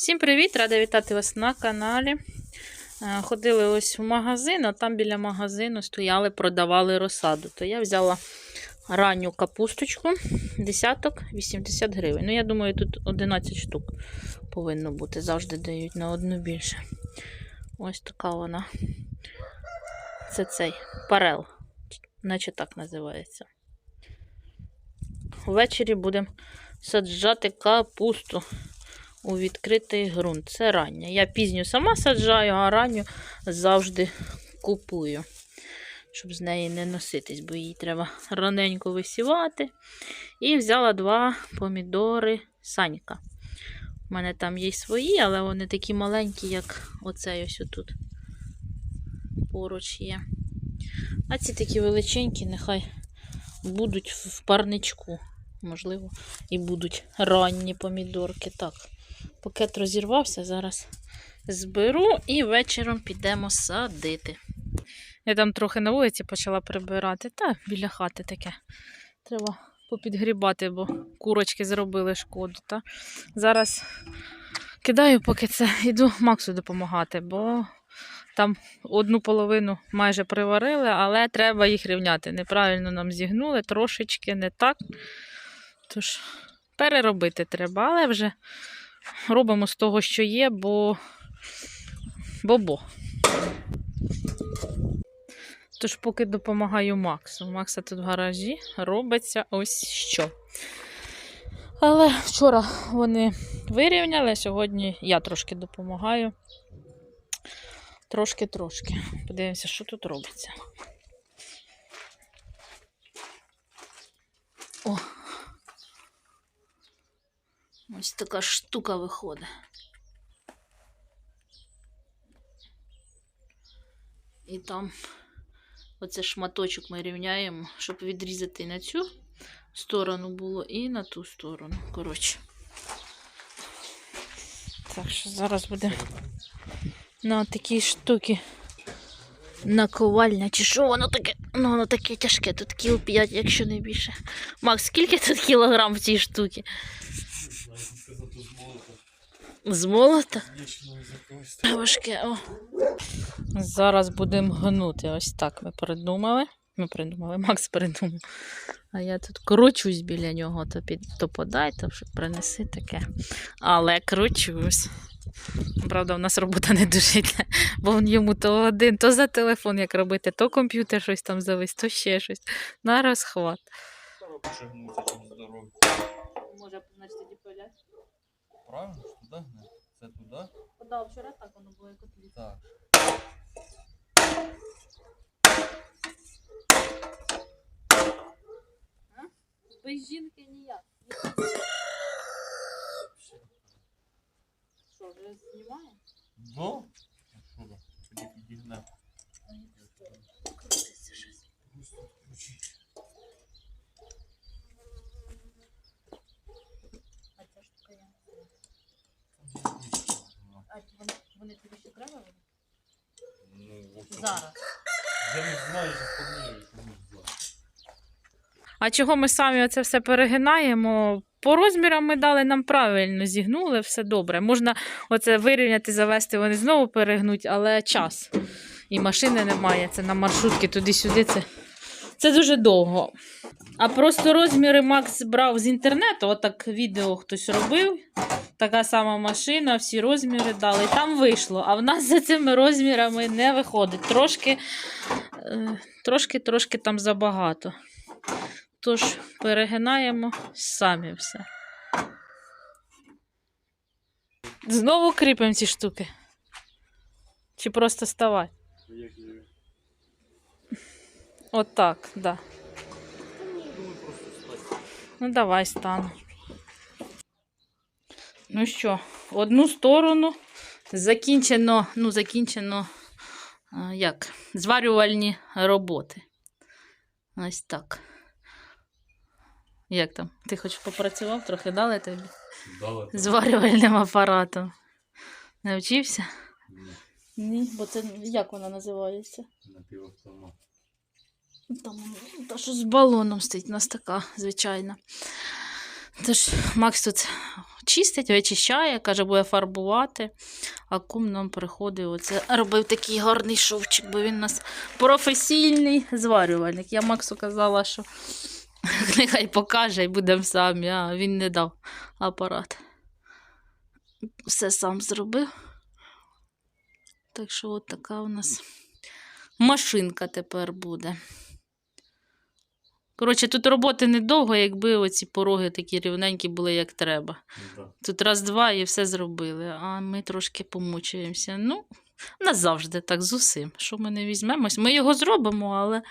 Всім привіт! Рада вітати вас на каналі. Е, Ходили ось в магазин, а там біля магазину стояли, продавали розсаду. То я взяла ранню капусточку, десяток 80 гривень. Ну, я думаю, тут 11 штук повинно бути. Завжди дають на одну більше. Ось така вона. Це цей парел, наче так називається. Ввечері будемо саджати капусту у відкритий ґрунт. Це рання. Я пізню сама саджаю, а ранню завжди купую, щоб з неї не носитись, бо її треба раненько висівати. І взяла два помідори Санька. У мене там є свої, але вони такі маленькі, як оцей ось отут. Поруч є. А ці такі величенькі, нехай будуть в парничку. Можливо, і будуть ранні помідорки. Так, пакет розірвався, зараз зберу і вечором підемо садити. Я там трохи на вулиці почала прибирати, та біля хати таке. Треба попідгрібати, бо курочки зробили шкоду. Та? Зараз кидаю, поки це йду Максу допомагати, бо там одну половину майже приварили, але треба їх рівняти. Неправильно нам зігнули, трошечки не так. Тож, переробити треба, але вже робимо з того, що є, бо бо-бо. Тож, поки допомагаю Максу. Макса тут в гаражі робиться ось що. Але вчора вони вирівняли, сьогодні я трошки допомагаю. Трошки-трошки. Подивимося, що тут робиться. Ось така штука виходить. І там оце шматочок ми рівняємо, щоб відрізати на цю сторону було і на ту сторону. Коротше. Так що зараз буде на такі штуки наковальня, чи що воно таке? Ну, воно таке тяжке, тут кіл 5, якщо не більше. Макс, скільки тут кілограм в цій штуці? З молота? Важке, о. Зараз будемо гнути. Ось так ми придумали. Ми придумали, Макс придумав. А я тут кручусь біля нього, то, під, то подай, то принеси таке. Але кручусь. Правда, в нас робота не дуже йде, бо він йому то один, то за телефон як робити, то комп'ютер щось там завис, то ще щось. На розхват. Може, значить, тоді пиляти? Правильно, ж туди гне. Це туди? Подав вчора так воно було як отліт. Так. Без жінки ніяк. Що, вже знімає? Ну? А що да? Тоді підігне. Зараз. Я не знаю, що що не знаю. А чого ми самі це все перегинаємо? По розмірам ми дали нам правильно, зігнули, все добре. Можна оце вирівняти, завести, вони знову перегнуть, але час. І машини немає. Це на маршрутки туди-сюди. Це, це дуже довго. А просто розміри Макс брав з інтернету, отак відео хтось робив. Така сама машина, всі розміри дали. І там вийшло. А в нас за цими розмірами не виходить. Трошки, е, трошки, трошки там забагато. Тож перегинаємо самі все. Знову кріпимо ці штуки. Чи просто ставай? Отак, так. Да. Ну, давай стану. Ну що, одну сторону закінчено, ну, закінчено, як, зварювальні роботи. Ось так. Як там? Ти хоч попрацював, трохи дали тобі там. зварювальним апаратом. Навчився? Ні, Ні, бо це як вона називається? напівавтомат. Там та що з балоном стоїть, у нас така звичайна. Тож Макс тут чистить, вичищає, каже, буде фарбувати. А кум нам приходить, оце робив такий гарний шовчик, бо він у нас професійний зварювальник. Я Максу казала, що нехай покаже і будемо самі, а він не дав апарат. Все сам зробив. Так що от така у нас машинка тепер буде. Коротше, тут роботи недовго, якби оці пороги такі рівненькі були, як треба. Ну, да. Тут раз-два і все зробили, а ми трошки помучуємося. Ну, назавжди так з усім. Що ми не візьмемось? Ми його зробимо, але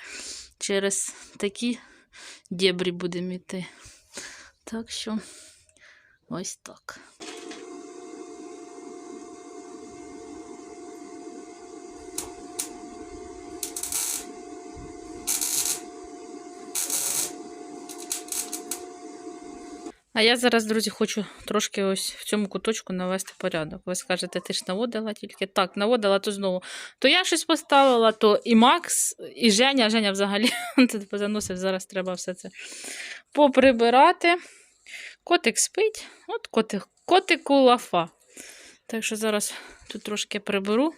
через такі дєбрі будемо йти. Так що ось так. А я зараз, друзі, хочу трошки ось в цьому куточку навести порядок. Ви скажете, ти ж наводила тільки так, наводила, то знову. То я щось поставила, то і Макс, і Женя. Женя взагалі позаносив, зараз треба все це поприбирати. Котик спить, от котик, котику лафа. Так що зараз тут трошки приберу,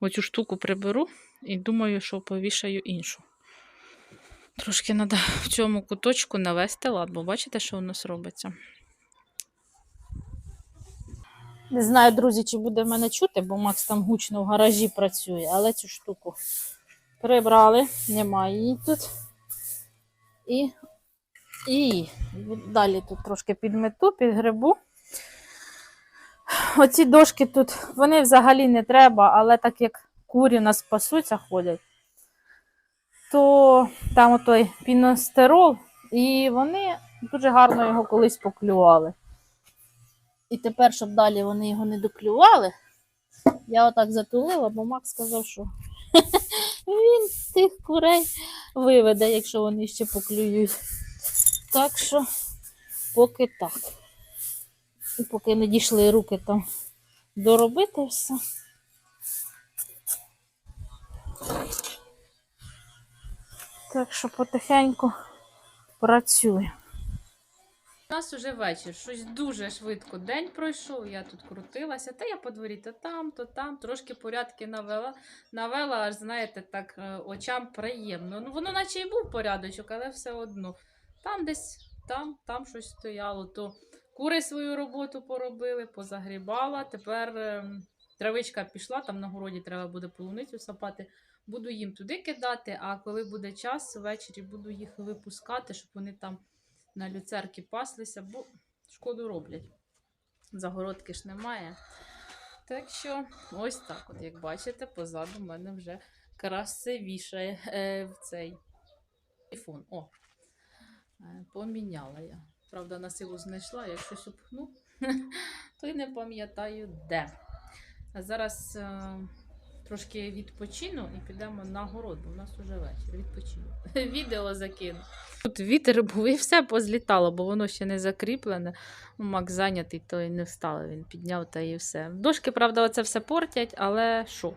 оцю штуку приберу і думаю, що повішаю іншу. Трошки треба в цьому куточку навести лад, бо бачите, що у нас робиться. Не знаю, друзі, чи буде мене чути, бо Макс там гучно в гаражі працює, але цю штуку прибрали, немає її тут. І, і далі тут трошки підмету, підгребу. Оці дошки тут, вони взагалі не треба, але так як курі у нас пасуться, ходять, то там отой піностерол, і вони дуже гарно його колись поклювали. І тепер, щоб далі вони його не доклювали, я отак затулила, бо Макс сказав, що він тих курей виведе, якщо вони ще поклюють. Так що, поки так. І поки не дійшли руки там доробити все. Так що потихеньку працюю. У нас уже вечір, щось дуже швидко день пройшов, я тут крутилася, та я по дворі то там, то там, трошки порядки навела, навела, аж знаєте, так е, очам приємно. Ну, воно наче і був порядочок, але все одно. Там десь, там, там щось стояло, то кури свою роботу поробили, позагрібала. Тепер ем, травичка пішла, там на городі треба буде полуницю сапати. Буду їм туди кидати, а коли буде час, ввечері буду їх випускати, щоб вони там на люцерки паслися, бо шкоду роблять. Загородки ж немає. Так що, ось так, от, як бачите, позаду в мене вже красивіше е, в цей телефон. О, е, поміняла я. Правда, на силу знайшла, якщо щось упхну, то й не пам'ятаю де. А зараз е, трошки відпочину і підемо на город, бо в нас уже вечір. Відпочину. Відео закину. Тут вітер був і все позлітало, бо воно ще не закріплене. Ну, Мак зайнятий, то й не встали. Він підняв та і все. Дошки, правда, оце все портять, але що?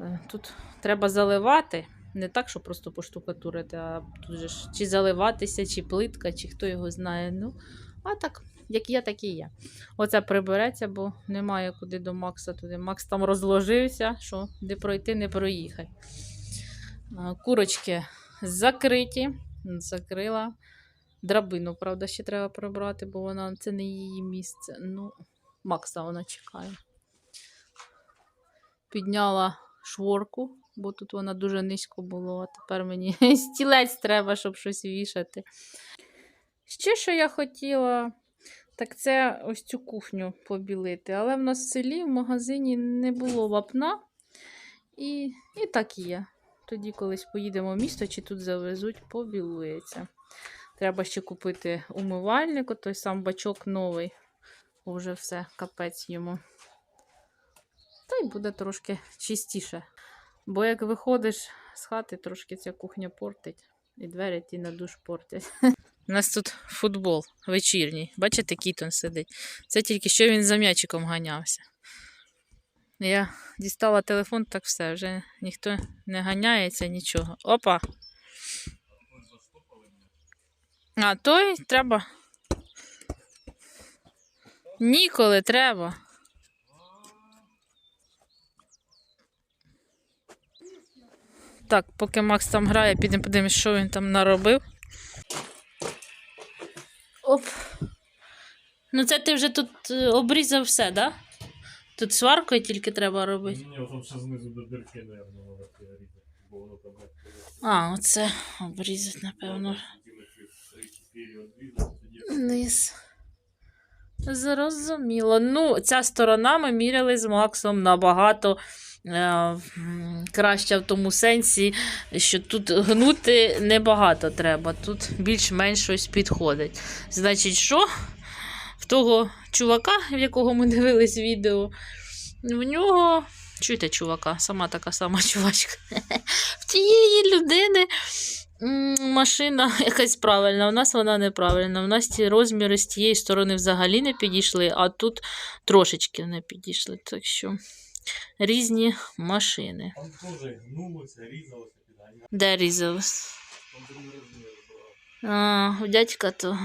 Е, Тут треба заливати. Не так, що просто поштукатурити, а тут же ж чи заливатися, чи плитка, чи хто його знає. Ну, а так, як є, так і є. Оце прибереться, бо немає куди до Макса туди. Макс там розложився, що де пройти, не проїхати. Курочки закриті. Закрила. Драбину, правда, ще треба прибрати, бо вона це не її місце. Ну, Макса вона чекає. Підняла шворку, бо тут вона дуже низько була, а тепер мені стілець треба, щоб щось вішати. Ще що я хотіла, так це ось цю кухню побілити. Але в нас в селі в магазині не було вапна. І, і так є. Тоді колись поїдемо в місто чи тут завезуть, побілується. Треба ще купити умивальник, той сам бачок новий. Вже все, капець йому. Та й буде трошки чистіше. Бо як виходиш з хати, трошки ця кухня портить, і двері ті на душ портять. У нас тут футбол вечірній. Бачите, Кітон сидить. Це тільки що він за м'ячиком ганявся. Я дістала телефон, так все, вже ніхто не ганяється, нічого. Опа! А той треба Ніколи треба. Так, поки Макс там грає, підемо подивимось, що він там наробив. Оп. Ну, це ти вже тут е, обрізав все, так? Да? Тут сваркою тільки треба робити. Ні, там ще знизу до дирки, наверное, надо різати, бо воно там А, оце обрізати, напевно. Низ. Зрозуміло. Ну, ця сторона ми міряли з Максом набагато е, м, краще в тому сенсі, що тут гнути небагато треба. Тут більш-менш щось підходить. Значить, що? В того чувака, в якого ми дивились відео, в нього. Чуєте, чувака, сама така сама чувачка. В тієї людини машина якась правильна, у нас вона неправильна. У нас ті розміри з тієї сторони взагалі не підійшли, а тут трошечки не підійшли. Так що різні машини. Там теж гнулося, різалося, підганяли. Де другий. А, у дядька то.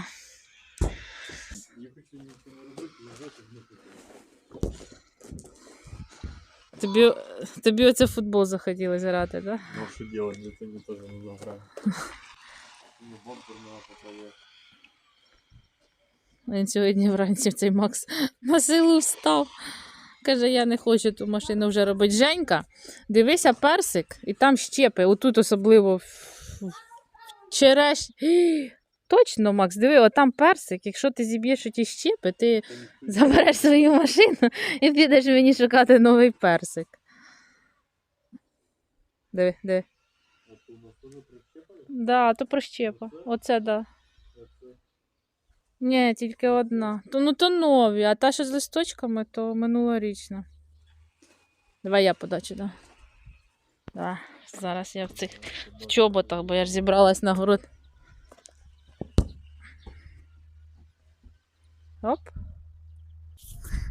Я хочу нічого не робити, лежати. Тобі, тобі оце футбол захотілося грати, так? Да? Ну, що делать, за цим теж не заграю. Ну, бампер на попадає. Він сьогодні вранці цей Макс на силу встав. Каже, я не хочу ту машину вже робити. Женька, дивися персик, і там щепи. Отут особливо череш. Точно, Макс, диви, отам персик. Якщо ти зіб'єш ті щепи, ти забереш свою машину і підеш мені шукати новий персик. Диви, диви. Да, то прищепа. Оце да. Ні, тільки одна. То, ну то нові, а та, що з листочками, то минулорічна. Давай я подачу, да. Да. Зараз я в цих в чоботах, бо я ж зібралась на город. Оп.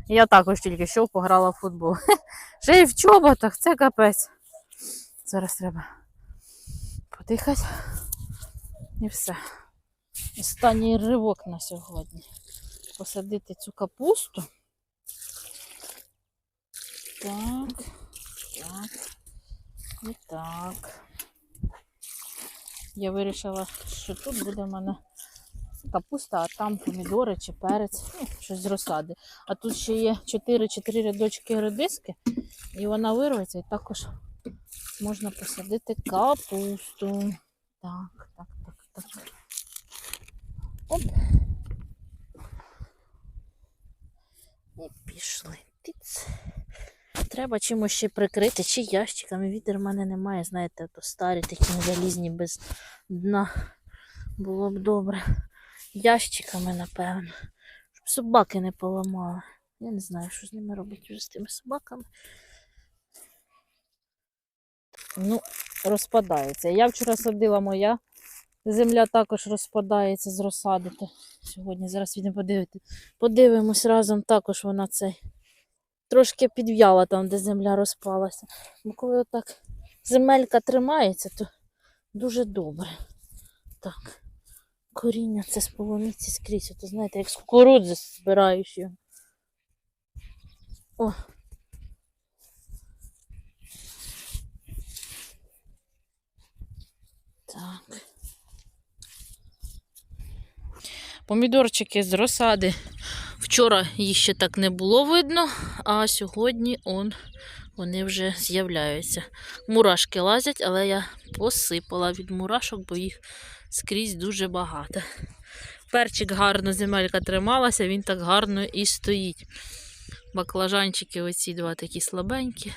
Я також тільки що пограла в футбол. Ще й в чоботах, це капець. Зараз треба подихати. І все. Останній ривок на сьогодні. Посадити цю капусту. Так, так і так. Я вирішила, що тут буде в мене капуста, а там помідори чи перець, ну, щось з розсади. А тут ще є 4-4 рядочки редиски, і вона вирветься, і також можна посадити капусту. Так, так, так, так. Оп. І пішли. Тиц. Треба чимось ще прикрити, чи ящиками. Вітер в мене немає, знаєте, то старі такі залізні без дна. Було б добре. Ящиками, напевно. Щоб собаки не поламали. Я не знаю, що з ними робити вже з тими собаками. Ну, розпадається. Я вчора садила моя Земля також розпадається з розсадити. Сьогодні зараз підемо подивити. Подивимось разом також вона цей. Трошки підв'яла там, де земля розпалася. Бо коли отак земелька тримається, то дуже добре. Так. Коріння це з полуниці скрізь. Ото знаєте, як з кукурудзи збираєш його. О. Так. Помідорчики з розсади. Вчора їх ще так не було видно, а сьогодні он, вони вже з'являються. Мурашки лазять, але я посипала від мурашок, бо їх скрізь дуже багато. Перчик гарно, земелька трималася, він так гарно і стоїть. Баклажанчики оці два такі слабенькі.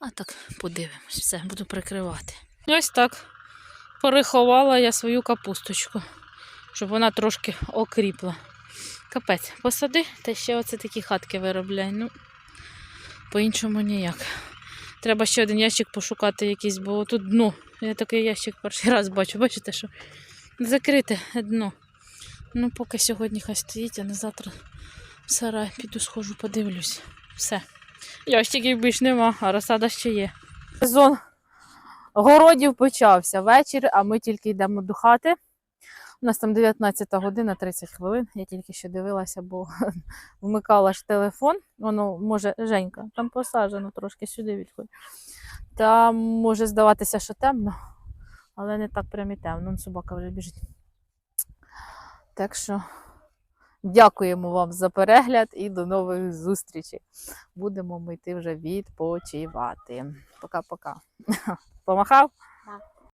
А так подивимось, все, буду прикривати. Ось так. Переховала я свою капусточку щоб вона трошки окріпла. Капець, посади, та ще оце такі хатки виробляй. Ну, по-іншому ніяк. Треба ще один ящик пошукати якийсь, бо тут дно. Я такий ящик перший раз бачу. Бачите, що закрите дно. Ну, поки сьогодні хай стоїть, а на завтра в сарай піду схожу, подивлюсь. Все. Ящиків більш нема, а розсада ще є. Сезон городів почався вечір, а ми тільки йдемо до хати. У нас там 19 година 30 хвилин. Я тільки що дивилася, бо вмикала ж телефон. Воно може, Женька, там посаджено трошки сюди відходь. Там може здаватися, що темно, але не так прям і темно. Он собака вже біжить. Так що дякуємо вам за перегляд і до нових зустрічей. Будемо ми йти вже відпочивати. Пока-пока. Помахав?